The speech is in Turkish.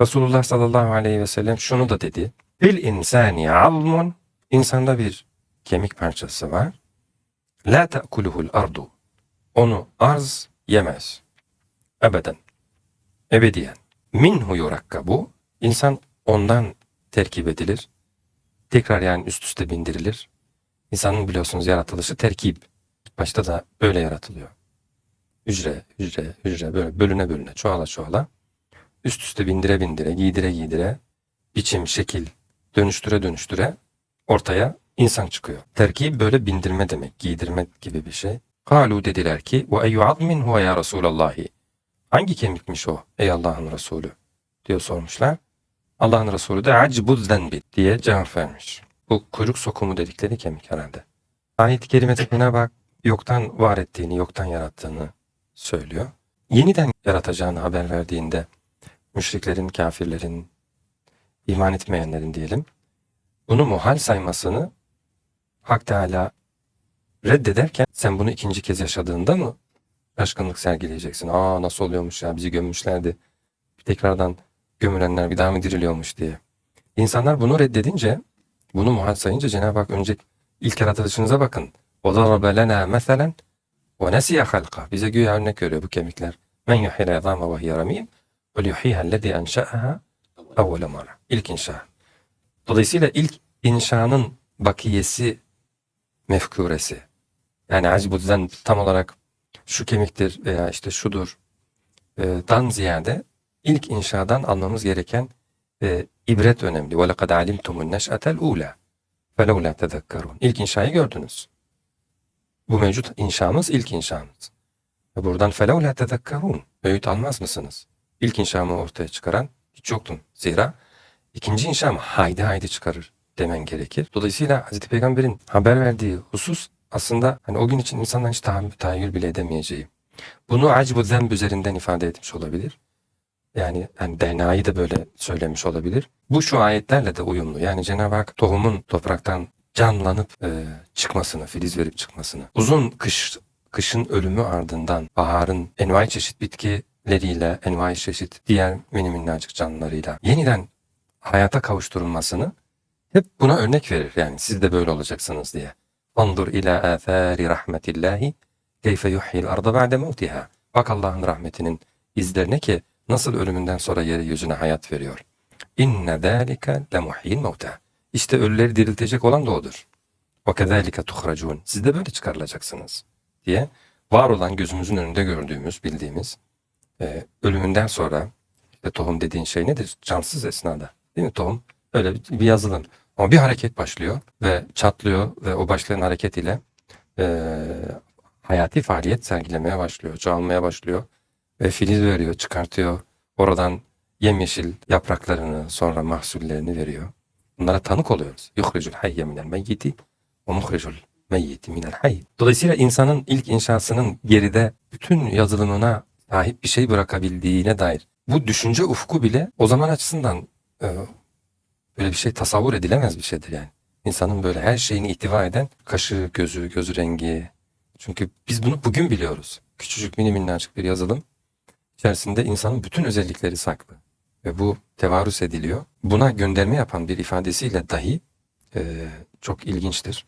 Resulullah sallallahu aleyhi ve sellem şunu da dedi. Bil insani almun. İnsanda bir kemik parçası var. La ta'kuluhul ardu. Onu arz yemez. Ebeden. Ebediyen. Minhu yurakkabu. İnsan ondan terkip edilir. Tekrar yani üst üste bindirilir. İnsanın biliyorsunuz yaratılışı terkip. Başta da böyle yaratılıyor. Hücre, hücre, hücre böyle bölüne bölüne, çoğala çoğala. Üst üste bindire bindire, giydire giydire, biçim, şekil, dönüştüre dönüştüre ortaya insan çıkıyor. Terkip böyle bindirme demek, giydirme gibi bir şey. Kalu dediler ki ve eyyu azmin huve ya Resulallahi. Hangi kemikmiş o ey Allah'ın Resulü diyor sormuşlar. Allah'ın Resulü de acbuz zenbit diye cevap vermiş. Bu kuyruk sokumu dedikleri kemik herhalde. Ayet-i kerimede bak yoktan var ettiğini, yoktan yarattığını söylüyor. Yeniden yaratacağını haber verdiğinde müşriklerin, kafirlerin, iman etmeyenlerin diyelim, bunu muhal saymasını Hak Teala reddederken sen bunu ikinci kez yaşadığında mı şaşkınlık sergileyeceksin? Aa nasıl oluyormuş ya bizi gömmüşlerdi. Tekrardan gömülenler bir daha mı diriliyormuş diye. İnsanlar bunu reddedince, bunu muhal sayınca Cenab-ı Hak önce ilk yaratılışınıza bakın. O da rabbelena meselen ve nesiye halka. Bize güya örnek veriyor bu kemikler. Men yuhile ve hiye ramim ve yuhiha ellezî enşa'aha evvele mara. İlk inşa. Dolayısıyla ilk inşanın bakiyesi mefkuresi. Yani acbuzdan tam olarak şu kemiktir veya işte şudur e, dan ziyade ilk inşadan almamız gereken e, ibret önemli. وَلَقَدْ عَلِمْتُمُ النَّشْأَةَ الْعُولَى فَلَوْلَا تَذَكَّرُونَ İlk inşayı gördünüz. Bu mevcut inşamız ilk inşamız. Ve buradan فَلَوْلَا تَذَكَّرُونَ Öğüt almaz mısınız? İlk inşamı ortaya çıkaran hiç yoktun. Zira ikinci inşam haydi haydi çıkarır demen gerekir. Dolayısıyla Hz. Peygamber'in haber verdiği husus aslında hani o gün için insanların hiç tahammül, tahayyül bile edemeyeceği. Bunu acbu zemb üzerinden ifade etmiş olabilir. Yani, yani DNA'yı da böyle söylemiş olabilir. Bu şu ayetlerle de uyumlu. Yani Cenab-ı Hak tohumun topraktan canlanıp e, çıkmasını, filiz verip çıkmasını, uzun kış kışın ölümü ardından baharın envai çeşit bitkileriyle, envai çeşit diğer mini minnacık canlılarıyla yeniden hayata kavuşturulmasını hep buna örnek verir. Yani siz de böyle olacaksınız diye. Fandur ila athari rahmetillahi keyfe yuhyil arda ba'de mevtiha. Bak Allah'ın rahmetinin izlerine ki nasıl ölümünden sonra yeryüzüne hayat veriyor. İnne zâlike lemuhyil mevta. İşte ölüleri diriltecek olan da odur. Ve kezâlike tuhracûn. Siz de böyle çıkarılacaksınız diye var olan gözümüzün önünde gördüğümüz, bildiğimiz e, ölümünden sonra işte tohum dediğin şey nedir? Cansız esnada. Değil mi tohum? Öyle bir, bir yazılım. Ama bir hareket başlıyor ve çatlıyor ve o başlayan hareket ile e, hayati faaliyet sergilemeye başlıyor, çoğalmaya başlıyor ve filiz veriyor, çıkartıyor. Oradan yemyeşil yapraklarını sonra mahsullerini veriyor. Bunlara tanık oluyoruz. Yuhricul hayye minel meyyiti ve muhricul meyyiti minel hayy. Dolayısıyla insanın ilk inşasının geride bütün yazılımına sahip bir şey bırakabildiğine dair bu düşünce ufku bile o zaman açısından e, böyle bir şey tasavvur edilemez bir şeydir yani. İnsanın böyle her şeyini ihtiva eden kaşı, gözü, gözü rengi. Çünkü biz bunu bugün biliyoruz. Küçücük mini minnacık bir yazılım içerisinde insanın bütün özellikleri saklı. Ve bu tevarüs ediliyor. Buna gönderme yapan bir ifadesiyle dahi e, çok ilginçtir.